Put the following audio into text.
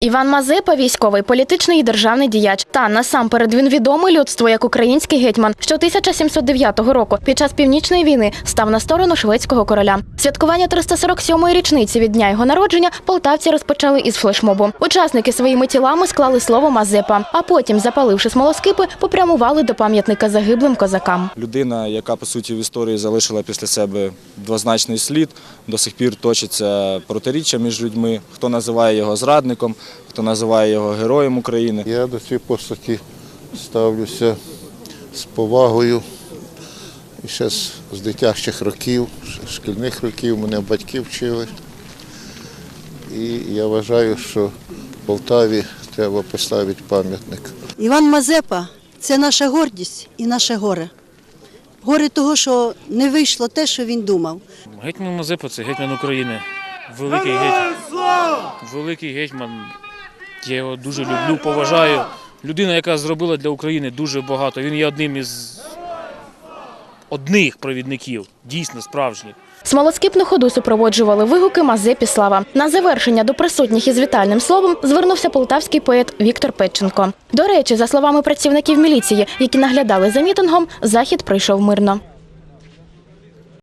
Іван Мазепа – військовий, політичний і державний діяч. Та насамперед він відомий людству як український гетьман, що 1709 року під час північної війни став на сторону шведського короля. Святкування 347-ї річниці від дня його народження полтавці розпочали із флешмобу. Учасники своїми тілами склали слово Мазепа, а потім, запаливши смолоскипи, попрямували до пам'ятника загиблим козакам. Людина, яка по суті в історії залишила після себе двозначний слід, до сих пір точиться протиріччя між людьми. Хто називає його зрадником, хто називає його героєм України. Я до цієї постаті ставлюся з повагою. І ще з, з дитячих років, шкільних років мене батьки вчили. І я вважаю, що в Полтаві треба поставити пам'ятник. Іван Мазепа це наша гордість і наше горе. Горе того, що не вийшло те, що він думав. Гетьман Мазепа це гетьман України. Великий гетьман. Великий гетьман. Я його дуже люблю, поважаю. Людина, яка зробила для України дуже багато. Він є одним із одних провідників, дійсно справжніх. Смолоскип на ходу супроводжували вигуки Мазепі слава. На завершення до присутніх із вітальним словом звернувся полтавський поет Віктор Петченко. До речі, за словами працівників міліції, які наглядали за мітингом, захід пройшов мирно.